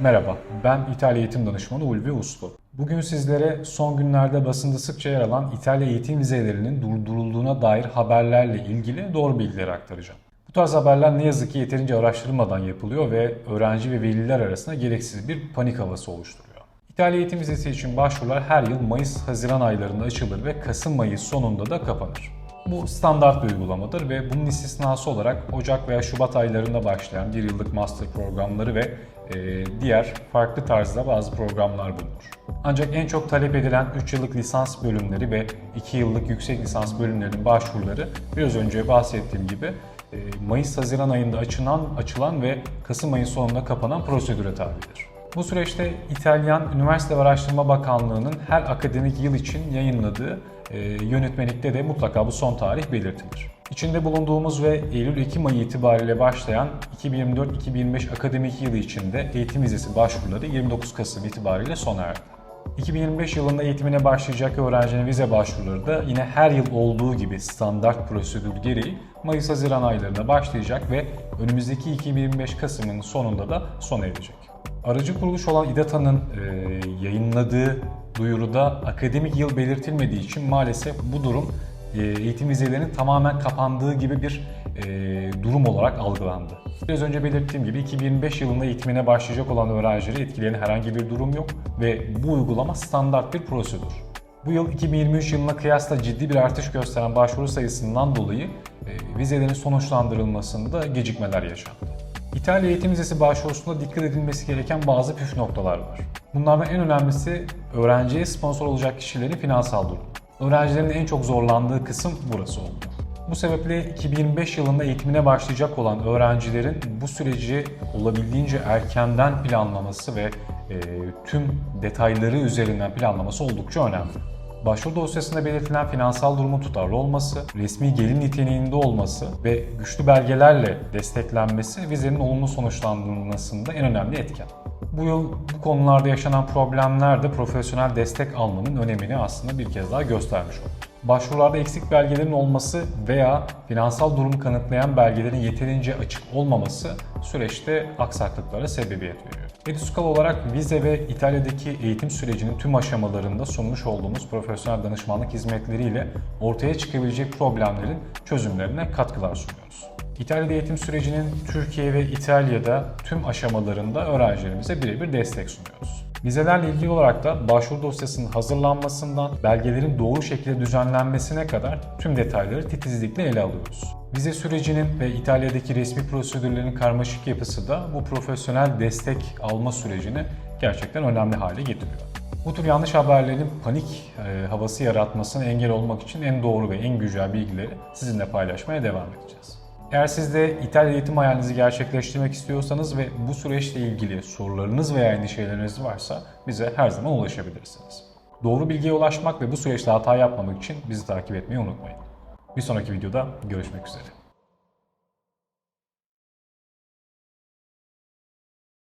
Merhaba, ben İtalya Eğitim Danışmanı Ulvi Uslu. Bugün sizlere son günlerde basında sıkça yer alan İtalya eğitim vizelerinin durdurulduğuna dair haberlerle ilgili doğru bilgileri aktaracağım. Bu tarz haberler ne yazık ki yeterince araştırılmadan yapılıyor ve öğrenci ve veliler arasında gereksiz bir panik havası oluşturuyor. İtalya eğitim vizesi için başvurular her yıl Mayıs-Haziran aylarında açılır ve Kasım-Mayıs sonunda da kapanır. Bu standart bir uygulamadır ve bunun istisnası olarak Ocak veya Şubat aylarında başlayan bir yıllık master programları ve diğer farklı tarzda bazı programlar bulunur. Ancak en çok talep edilen 3 yıllık lisans bölümleri ve 2 yıllık yüksek lisans bölümlerinin başvuruları biraz önce bahsettiğim gibi e, Mayıs-Haziran ayında açılan, açılan ve Kasım ayı sonunda kapanan prosedüre tabidir. Bu süreçte İtalyan Üniversite ve Araştırma Bakanlığı'nın her akademik yıl için yayınladığı e, yönetmelikte de mutlaka bu son tarih belirtilir. İçinde bulunduğumuz ve Eylül-Ekim ayı itibariyle başlayan 2024-2025 akademik yılı içinde eğitim vizesi başvuruları 29 Kasım itibariyle sona erdi. 2025 yılında eğitimine başlayacak öğrencinin vize başvuruları da yine her yıl olduğu gibi standart prosedür gereği Mayıs-Haziran aylarında başlayacak ve önümüzdeki 2025 Kasım'ın sonunda da sona erecek. Aracı kuruluş olan İDATA'nın e, yayınladığı duyuruda akademik yıl belirtilmediği için maalesef bu durum eğitim vizelerinin tamamen kapandığı gibi bir e, durum olarak algılandı. Biraz önce belirttiğim gibi 2025 yılında eğitimine başlayacak olan öğrencileri etkileyen herhangi bir durum yok ve bu uygulama standart bir prosedür. Bu yıl 2023 yılına kıyasla ciddi bir artış gösteren başvuru sayısından dolayı e, vizelerin sonuçlandırılmasında gecikmeler yaşandı. İtalya eğitim vizesi başvurusunda dikkat edilmesi gereken bazı püf noktalar var. Bunlardan en önemlisi öğrenciye sponsor olacak kişilerin finansal durumu. Öğrencilerin en çok zorlandığı kısım burası oldu. Bu sebeple 2025 yılında eğitimine başlayacak olan öğrencilerin bu süreci olabildiğince erkenden planlaması ve e, tüm detayları üzerinden planlaması oldukça önemli. Başvuru dosyasında belirtilen finansal durumun tutarlı olması, resmi gelir niteliğinde olması ve güçlü belgelerle desteklenmesi vizenin olumlu sonuçlandırılmasında en önemli etken. Bu yıl bu konularda yaşanan problemler de profesyonel destek almanın önemini aslında bir kez daha göstermiş oldu. Başvurularda eksik belgelerin olması veya finansal durumu kanıtlayan belgelerin yeterince açık olmaması süreçte aksaklıklara sebebiyet veriyor. Eduskal olarak vize ve İtalya'daki eğitim sürecinin tüm aşamalarında sunmuş olduğumuz profesyonel danışmanlık hizmetleriyle ortaya çıkabilecek problemlerin çözümlerine katkılar sunuyoruz. İtalya'da eğitim sürecinin Türkiye ve İtalya'da tüm aşamalarında öğrencilerimize birebir destek sunuyoruz. Vizelerle ilgili olarak da başvuru dosyasının hazırlanmasından belgelerin doğru şekilde düzenlenmesine kadar tüm detayları titizlikle ele alıyoruz. Vize sürecinin ve İtalya'daki resmi prosedürlerin karmaşık yapısı da bu profesyonel destek alma sürecini gerçekten önemli hale getiriyor. Bu tür yanlış haberlerin panik e, havası yaratmasına engel olmak için en doğru ve en güncel bilgileri sizinle paylaşmaya devam edeceğiz. Eğer siz de İtalya eğitim hayalinizi gerçekleştirmek istiyorsanız ve bu süreçle ilgili sorularınız veya endişeleriniz varsa bize her zaman ulaşabilirsiniz. Doğru bilgiye ulaşmak ve bu süreçte hata yapmamak için bizi takip etmeyi unutmayın. Bir sonraki videoda görüşmek üzere.